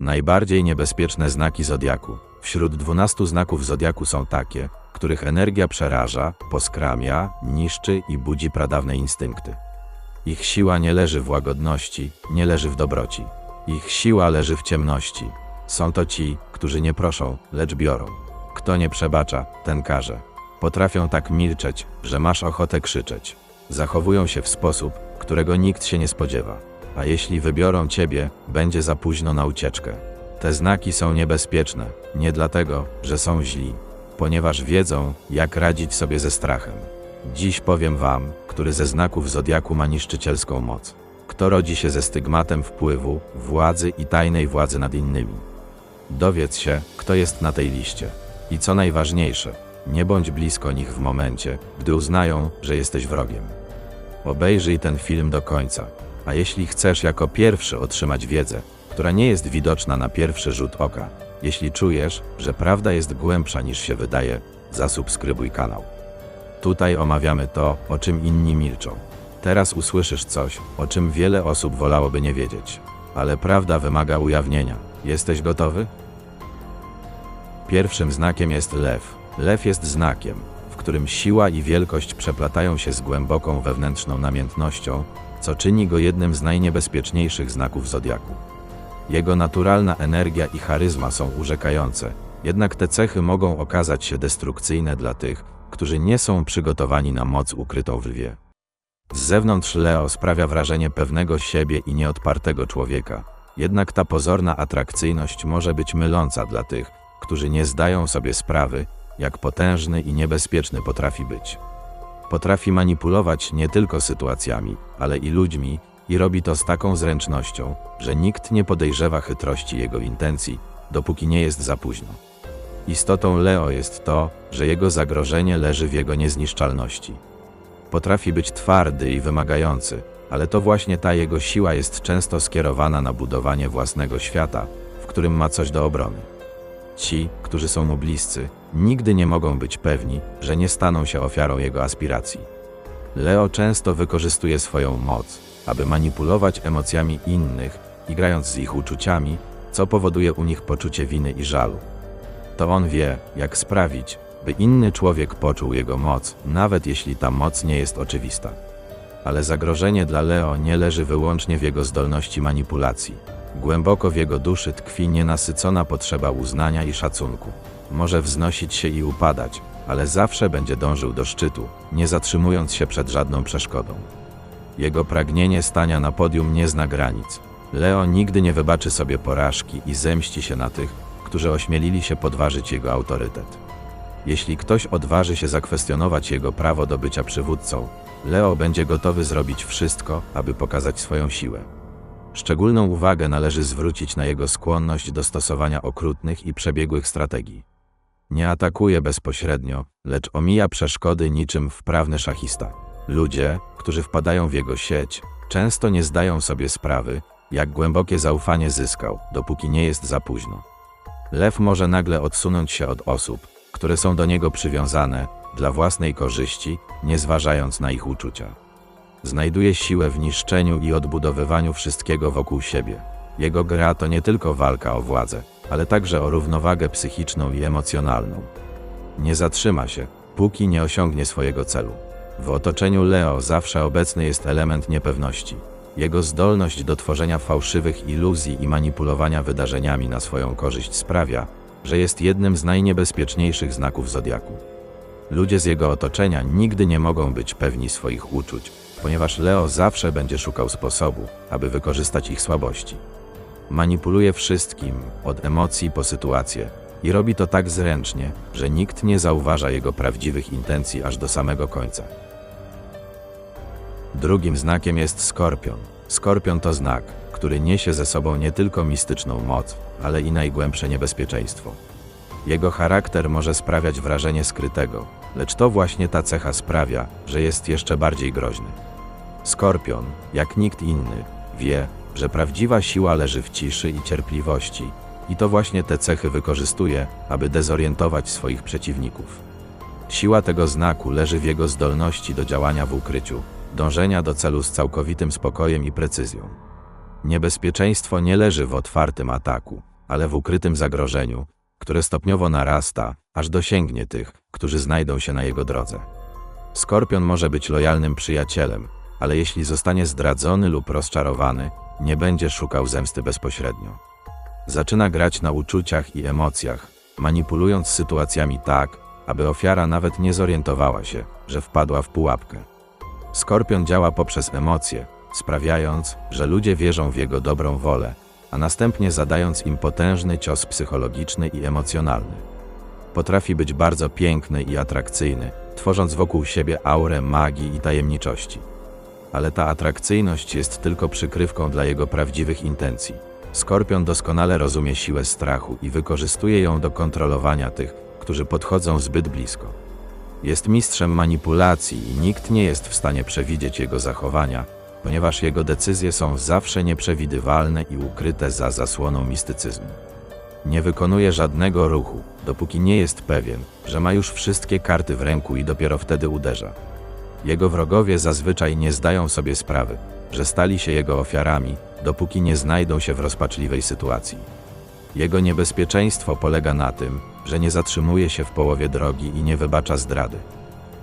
Najbardziej niebezpieczne znaki zodiaku. Wśród 12 znaków zodiaku są takie, których energia przeraża, poskramia, niszczy i budzi pradawne instynkty. Ich siła nie leży w łagodności, nie leży w dobroci. Ich siła leży w ciemności. Są to ci, którzy nie proszą, lecz biorą. Kto nie przebacza, ten karze. Potrafią tak milczeć, że masz ochotę krzyczeć. Zachowują się w sposób, którego nikt się nie spodziewa. A jeśli wybiorą ciebie, będzie za późno na ucieczkę. Te znaki są niebezpieczne, nie dlatego, że są źli, ponieważ wiedzą, jak radzić sobie ze strachem. Dziś powiem wam, który ze znaków zodiaku ma niszczycielską moc. Kto rodzi się ze stygmatem wpływu, władzy i tajnej władzy nad innymi. Dowiedz się, kto jest na tej liście. I co najważniejsze, nie bądź blisko nich w momencie, gdy uznają, że jesteś wrogiem. Obejrzyj ten film do końca. A jeśli chcesz jako pierwszy otrzymać wiedzę, która nie jest widoczna na pierwszy rzut oka, jeśli czujesz, że prawda jest głębsza niż się wydaje, zasubskrybuj kanał. Tutaj omawiamy to, o czym inni milczą. Teraz usłyszysz coś, o czym wiele osób wolałoby nie wiedzieć. Ale prawda wymaga ujawnienia. Jesteś gotowy? Pierwszym znakiem jest lew. Lew jest znakiem, którym siła i wielkość przeplatają się z głęboką wewnętrzną namiętnością, co czyni go jednym z najniebezpieczniejszych znaków zodiaku. Jego naturalna energia i charyzma są urzekające, jednak te cechy mogą okazać się destrukcyjne dla tych, którzy nie są przygotowani na moc ukrytą w lwie. Z zewnątrz Leo sprawia wrażenie pewnego siebie i nieodpartego człowieka, jednak ta pozorna atrakcyjność może być myląca dla tych, którzy nie zdają sobie sprawy, jak potężny i niebezpieczny potrafi być. Potrafi manipulować nie tylko sytuacjami, ale i ludźmi i robi to z taką zręcznością, że nikt nie podejrzewa chytrości jego intencji, dopóki nie jest za późno. Istotą Leo jest to, że jego zagrożenie leży w jego niezniszczalności. Potrafi być twardy i wymagający, ale to właśnie ta jego siła jest często skierowana na budowanie własnego świata, w którym ma coś do obrony. Ci, którzy są mu bliscy, nigdy nie mogą być pewni, że nie staną się ofiarą jego aspiracji. Leo często wykorzystuje swoją moc, aby manipulować emocjami innych i grając z ich uczuciami, co powoduje u nich poczucie winy i żalu. To on wie, jak sprawić, by inny człowiek poczuł jego moc, nawet jeśli ta moc nie jest oczywista. Ale zagrożenie dla Leo nie leży wyłącznie w jego zdolności manipulacji. Głęboko w jego duszy tkwi nienasycona potrzeba uznania i szacunku. Może wznosić się i upadać, ale zawsze będzie dążył do szczytu, nie zatrzymując się przed żadną przeszkodą. Jego pragnienie stania na podium nie zna granic. Leo nigdy nie wybaczy sobie porażki i zemści się na tych, którzy ośmielili się podważyć jego autorytet. Jeśli ktoś odważy się zakwestionować jego prawo do bycia przywódcą, Leo będzie gotowy zrobić wszystko, aby pokazać swoją siłę. Szczególną uwagę należy zwrócić na jego skłonność do stosowania okrutnych i przebiegłych strategii. Nie atakuje bezpośrednio, lecz omija przeszkody niczym wprawny szachista. Ludzie, którzy wpadają w jego sieć, często nie zdają sobie sprawy, jak głębokie zaufanie zyskał, dopóki nie jest za późno. Lew może nagle odsunąć się od osób, które są do niego przywiązane, dla własnej korzyści, nie zważając na ich uczucia. Znajduje siłę w niszczeniu i odbudowywaniu wszystkiego wokół siebie. Jego gra to nie tylko walka o władzę, ale także o równowagę psychiczną i emocjonalną. Nie zatrzyma się, póki nie osiągnie swojego celu. W otoczeniu Leo zawsze obecny jest element niepewności. Jego zdolność do tworzenia fałszywych iluzji i manipulowania wydarzeniami na swoją korzyść sprawia, że jest jednym z najniebezpieczniejszych znaków zodiaku. Ludzie z jego otoczenia nigdy nie mogą być pewni swoich uczuć, ponieważ Leo zawsze będzie szukał sposobu, aby wykorzystać ich słabości. Manipuluje wszystkim, od emocji po sytuację, i robi to tak zręcznie, że nikt nie zauważa jego prawdziwych intencji aż do samego końca. Drugim znakiem jest skorpion. Skorpion to znak, który niesie ze sobą nie tylko mistyczną moc, ale i najgłębsze niebezpieczeństwo. Jego charakter może sprawiać wrażenie skrytego, lecz to właśnie ta cecha sprawia, że jest jeszcze bardziej groźny. Skorpion, jak nikt inny, wie, że prawdziwa siła leży w ciszy i cierpliwości, i to właśnie te cechy wykorzystuje, aby dezorientować swoich przeciwników. Siła tego znaku leży w jego zdolności do działania w ukryciu, dążenia do celu z całkowitym spokojem i precyzją. Niebezpieczeństwo nie leży w otwartym ataku, ale w ukrytym zagrożeniu, które stopniowo narasta, aż dosięgnie tych, którzy znajdą się na jego drodze. Skorpion może być lojalnym przyjacielem, ale jeśli zostanie zdradzony lub rozczarowany, nie będzie szukał zemsty bezpośrednio. Zaczyna grać na uczuciach i emocjach, manipulując sytuacjami tak, aby ofiara nawet nie zorientowała się, że wpadła w pułapkę. Skorpion działa poprzez emocje, sprawiając, że ludzie wierzą w jego dobrą wolę, a następnie zadając im potężny cios psychologiczny i emocjonalny. Potrafi być bardzo piękny i atrakcyjny, tworząc wokół siebie aurę magii i tajemniczości. Ale ta atrakcyjność jest tylko przykrywką dla jego prawdziwych intencji. Skorpion doskonale rozumie siłę strachu i wykorzystuje ją do kontrolowania tych, którzy podchodzą zbyt blisko. Jest mistrzem manipulacji i nikt nie jest w stanie przewidzieć jego zachowania, ponieważ jego decyzje są zawsze nieprzewidywalne i ukryte za zasłoną mistycyzmu. Nie wykonuje żadnego ruchu, dopóki nie jest pewien, że ma już wszystkie karty w ręku i dopiero wtedy uderza. Jego wrogowie zazwyczaj nie zdają sobie sprawy, że stali się jego ofiarami, dopóki nie znajdą się w rozpaczliwej sytuacji. Jego niebezpieczeństwo polega na tym, że nie zatrzymuje się w połowie drogi i nie wybacza zdrady.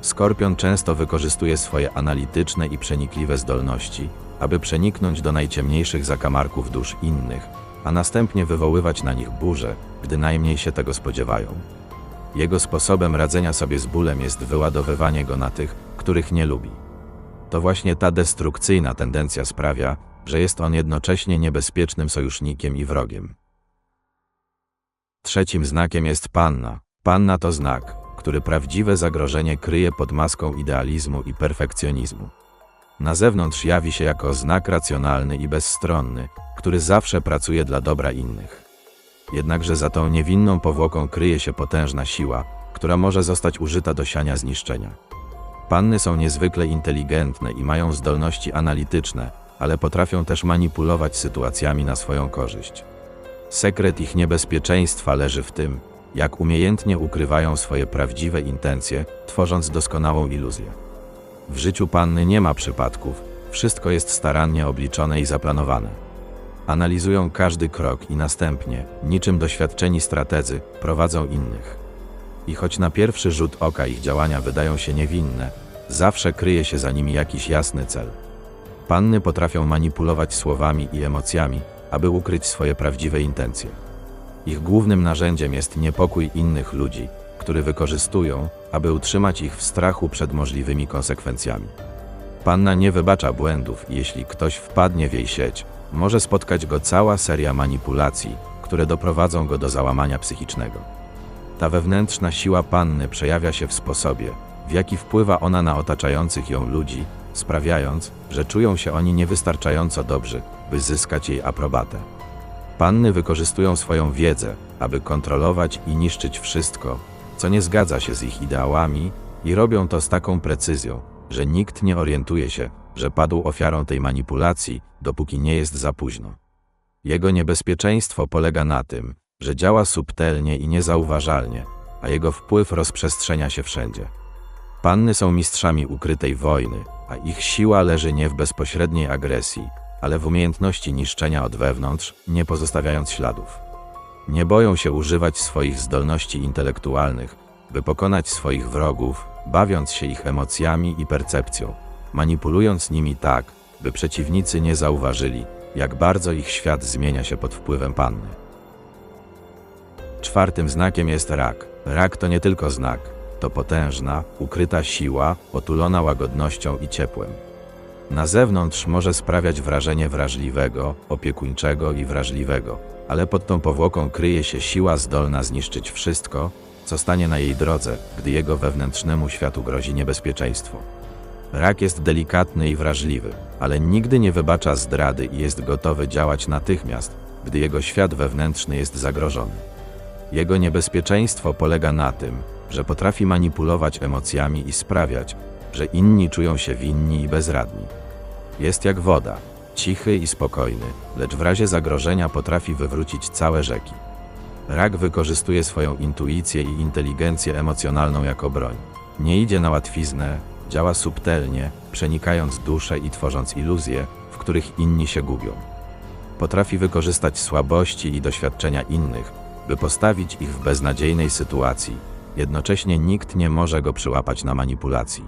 Skorpion często wykorzystuje swoje analityczne i przenikliwe zdolności, aby przeniknąć do najciemniejszych zakamarków dusz innych, a następnie wywoływać na nich burze, gdy najmniej się tego spodziewają. Jego sposobem radzenia sobie z bólem jest wyładowywanie go na tych, których nie lubi. To właśnie ta destrukcyjna tendencja sprawia, że jest on jednocześnie niebezpiecznym sojusznikiem i wrogiem. Trzecim znakiem jest panna. Panna to znak, który prawdziwe zagrożenie kryje pod maską idealizmu i perfekcjonizmu. Na zewnątrz jawi się jako znak racjonalny i bezstronny, który zawsze pracuje dla dobra innych. Jednakże za tą niewinną powłoką kryje się potężna siła, która może zostać użyta do siania zniszczenia. Panny są niezwykle inteligentne i mają zdolności analityczne, ale potrafią też manipulować sytuacjami na swoją korzyść. Sekret ich niebezpieczeństwa leży w tym, jak umiejętnie ukrywają swoje prawdziwe intencje, tworząc doskonałą iluzję. W życiu panny nie ma przypadków, wszystko jest starannie obliczone i zaplanowane. Analizują każdy krok i następnie, niczym doświadczeni strategzy, prowadzą innych. I choć na pierwszy rzut oka ich działania wydają się niewinne, zawsze kryje się za nimi jakiś jasny cel. Panny potrafią manipulować słowami i emocjami, aby ukryć swoje prawdziwe intencje. Ich głównym narzędziem jest niepokój innych ludzi, który wykorzystują, aby utrzymać ich w strachu przed możliwymi konsekwencjami. Panna nie wybacza błędów jeśli ktoś wpadnie w jej sieć, może spotkać go cała seria manipulacji, które doprowadzą go do załamania psychicznego. Ta wewnętrzna siła panny przejawia się w sposobie, w jaki wpływa ona na otaczających ją ludzi, sprawiając, że czują się oni niewystarczająco dobrzy, by zyskać jej aprobatę. Panny wykorzystują swoją wiedzę, aby kontrolować i niszczyć wszystko, co nie zgadza się z ich ideałami, i robią to z taką precyzją, że nikt nie orientuje się, że padł ofiarą tej manipulacji, dopóki nie jest za późno. Jego niebezpieczeństwo polega na tym, że działa subtelnie i niezauważalnie, a jego wpływ rozprzestrzenia się wszędzie. Panny są mistrzami ukrytej wojny, a ich siła leży nie w bezpośredniej agresji, ale w umiejętności niszczenia od wewnątrz, nie pozostawiając śladów. Nie boją się używać swoich zdolności intelektualnych, by pokonać swoich wrogów, bawiąc się ich emocjami i percepcją, manipulując nimi tak, by przeciwnicy nie zauważyli, jak bardzo ich świat zmienia się pod wpływem panny. Czwartym znakiem jest rak. Rak to nie tylko znak, to potężna, ukryta siła, otulona łagodnością i ciepłem. Na zewnątrz może sprawiać wrażenie wrażliwego, opiekuńczego i wrażliwego, ale pod tą powłoką kryje się siła zdolna zniszczyć wszystko, co stanie na jej drodze, gdy jego wewnętrznemu światu grozi niebezpieczeństwo. Rak jest delikatny i wrażliwy, ale nigdy nie wybacza zdrady i jest gotowy działać natychmiast, gdy jego świat wewnętrzny jest zagrożony. Jego niebezpieczeństwo polega na tym, że potrafi manipulować emocjami i sprawiać, że inni czują się winni i bezradni. Jest jak woda, cichy i spokojny, lecz w razie zagrożenia potrafi wywrócić całe rzeki. Rak wykorzystuje swoją intuicję i inteligencję emocjonalną jako broń. Nie idzie na łatwiznę, działa subtelnie, przenikając duszę i tworząc iluzje, w których inni się gubią. Potrafi wykorzystać słabości i doświadczenia innych, by postawić ich w beznadziejnej sytuacji. Jednocześnie nikt nie może go przyłapać na manipulacji.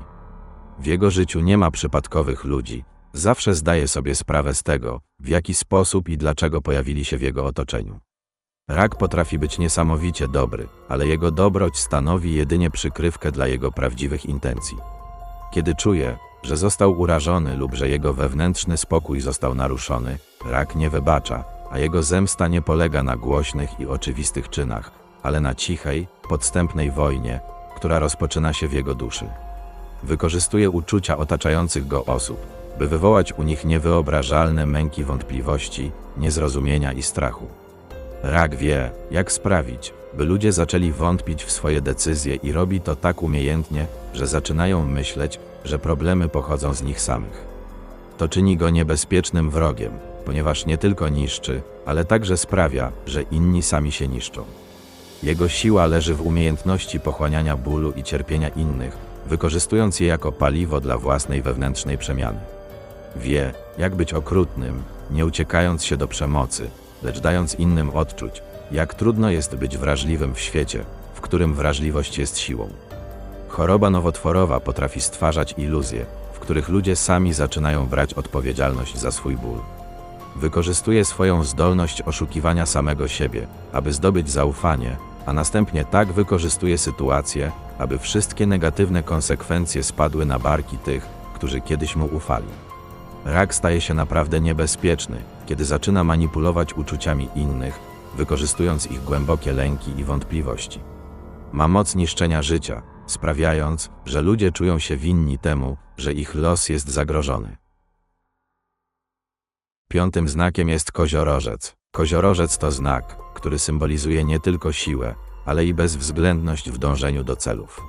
W jego życiu nie ma przypadkowych ludzi. Zawsze zdaje sobie sprawę z tego, w jaki sposób i dlaczego pojawili się w jego otoczeniu. Rak potrafi być niesamowicie dobry, ale jego dobroć stanowi jedynie przykrywkę dla jego prawdziwych intencji. Kiedy czuje, że został urażony lub że jego wewnętrzny spokój został naruszony, rak nie wybacza, a jego zemsta nie polega na głośnych i oczywistych czynach, ale na cichej, podstępnej wojnie, która rozpoczyna się w jego duszy. Wykorzystuje uczucia otaczających go osób, by wywołać u nich niewyobrażalne męki wątpliwości, niezrozumienia i strachu. Rak wie, jak sprawić, by ludzie zaczęli wątpić w swoje decyzje i robi to tak umiejętnie, że zaczynają myśleć, że problemy pochodzą z nich samych. To czyni go niebezpiecznym wrogiem, ponieważ nie tylko niszczy, ale także sprawia, że inni sami się niszczą. Jego siła leży w umiejętności pochłaniania bólu i cierpienia innych, wykorzystując je jako paliwo dla własnej wewnętrznej przemiany. Wie, jak być okrutnym, nie uciekając się do przemocy, lecz dając innym odczuć, jak trudno jest być wrażliwym w świecie, w którym wrażliwość jest siłą. Choroba nowotworowa potrafi stwarzać iluzje, w których ludzie sami zaczynają brać odpowiedzialność za swój ból. Wykorzystuje swoją zdolność oszukiwania samego siebie, aby zdobyć zaufanie, a następnie tak wykorzystuje sytuację, aby wszystkie negatywne konsekwencje spadły na barki tych, którzy kiedyś mu ufali. Rak staje się naprawdę niebezpieczny, kiedy zaczyna manipulować uczuciami innych, wykorzystując ich głębokie lęki i wątpliwości. Ma moc niszczenia życia, sprawiając, że ludzie czują się winni temu, że ich los jest zagrożony. Piątym znakiem jest koziorożec. Koziorożec to znak, który symbolizuje nie tylko siłę, ale i bezwzględność w dążeniu do celów.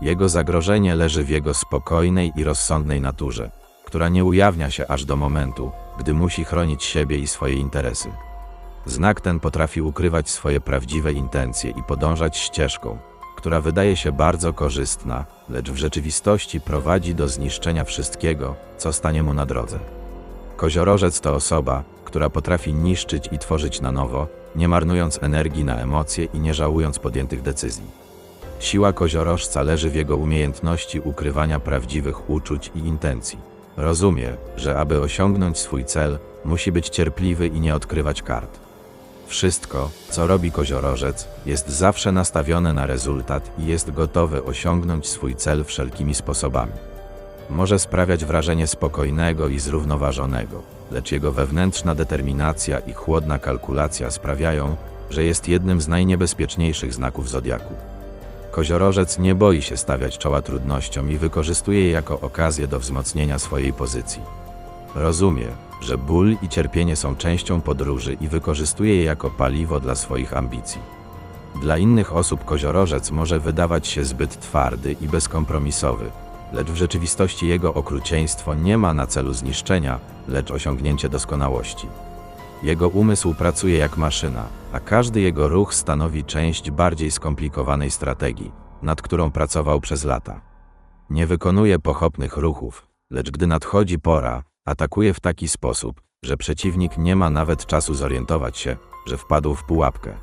Jego zagrożenie leży w jego spokojnej i rozsądnej naturze, która nie ujawnia się aż do momentu, gdy musi chronić siebie i swoje interesy. Znak ten potrafi ukrywać swoje prawdziwe intencje i podążać ścieżką, która wydaje się bardzo korzystna, lecz w rzeczywistości prowadzi do zniszczenia wszystkiego, co stanie mu na drodze. Koziorożec to osoba, która potrafi niszczyć i tworzyć na nowo, nie marnując energii na emocje i nie żałując podjętych decyzji. Siła koziorożca leży w jego umiejętności ukrywania prawdziwych uczuć i intencji. Rozumie, że aby osiągnąć swój cel, musi być cierpliwy i nie odkrywać kart. Wszystko, co robi koziorożec, jest zawsze nastawione na rezultat i jest gotowy osiągnąć swój cel wszelkimi sposobami. Może sprawiać wrażenie spokojnego i zrównoważonego, lecz jego wewnętrzna determinacja i chłodna kalkulacja sprawiają, że jest jednym z najniebezpieczniejszych znaków zodiaku. Koziorożec nie boi się stawiać czoła trudnościom i wykorzystuje je jako okazję do wzmocnienia swojej pozycji. Rozumie, że ból i cierpienie są częścią podróży i wykorzystuje je jako paliwo dla swoich ambicji. Dla innych osób koziorożec może wydawać się zbyt twardy i bezkompromisowy, lecz w rzeczywistości jego okrucieństwo nie ma na celu zniszczenia, lecz osiągnięcie doskonałości. Jego umysł pracuje jak maszyna, a każdy jego ruch stanowi część bardziej skomplikowanej strategii, nad którą pracował przez lata. Nie wykonuje pochopnych ruchów, lecz gdy nadchodzi pora, atakuje w taki sposób, że przeciwnik nie ma nawet czasu zorientować się, że wpadł w pułapkę.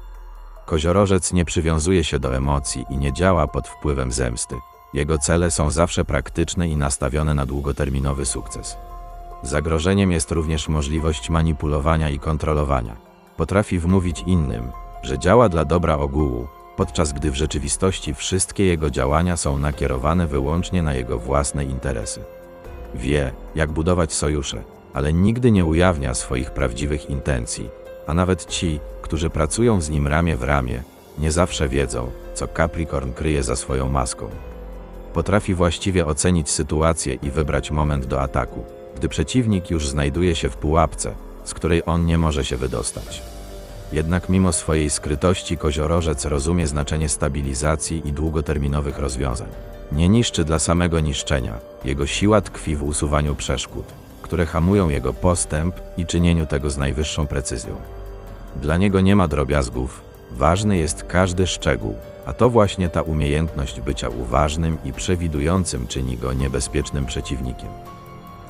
Koziorożec nie przywiązuje się do emocji i nie działa pod wpływem zemsty. Jego cele są zawsze praktyczne i nastawione na długoterminowy sukces. Zagrożeniem jest również możliwość manipulowania i kontrolowania. Potrafi wmówić innym, że działa dla dobra ogółu, podczas gdy w rzeczywistości wszystkie jego działania są nakierowane wyłącznie na jego własne interesy. Wie, jak budować sojusze, ale nigdy nie ujawnia swoich prawdziwych intencji, a nawet ci, którzy pracują z nim ramię w ramię, nie zawsze wiedzą, co Capricorn kryje za swoją maską. Potrafi właściwie ocenić sytuację i wybrać moment do ataku, gdy przeciwnik już znajduje się w pułapce, z której on nie może się wydostać. Jednak mimo swojej skrytości koziorożec rozumie znaczenie stabilizacji i długoterminowych rozwiązań. Nie niszczy dla samego niszczenia, jego siła tkwi w usuwaniu przeszkód, które hamują jego postęp i czynieniu tego z najwyższą precyzją. Dla niego nie ma drobiazgów, ważny jest każdy szczegół, a to właśnie ta umiejętność bycia uważnym i przewidującym czyni go niebezpiecznym przeciwnikiem.